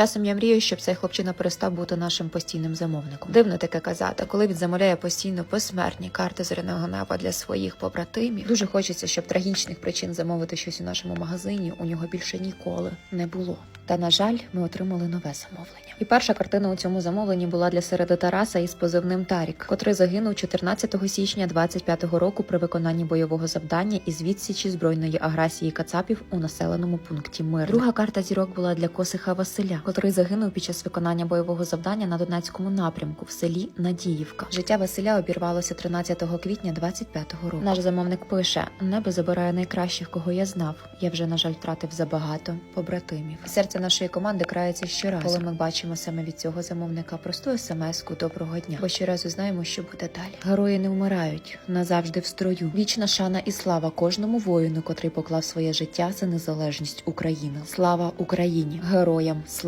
Часом я мрію, щоб цей хлопчина перестав бути нашим постійним замовником. Дивно таке казати, коли він замовляє постійно посмертні карти зоряного неба для своїх побратимів. Дуже хочеться, щоб трагічних причин замовити щось у нашому магазині у нього більше ніколи не було. Та на жаль, ми отримали нове замовлення. І перша картина у цьому замовленні була для Середи Тараса із позивним Тарік, котрий загинув 14 січня 25-го року при виконанні бойового завдання із відсічі збройної агресії кацапів у населеному пункті Мир. Друга карта зірок була для Косиха Василя, котрий загинув під час виконання бойового завдання на Донецькому напрямку в селі Надіївка. Життя Василя обірвалося 13 квітня 25-го року. Наш замовник пише: небо забирає найкращих, кого я знав. Я вже на жаль втратив забагато побратимів. Серце нашої команди крається щоразу, коли ми бачимо саме від цього замовника просту смс-ку доброго дня. Бо щоразу знаємо, що буде далі. Герої не вмирають назавжди в строю. Вічна шана і слава кожному воїну, котрий поклав своє життя за незалежність України. Слава Україні! Героям слава!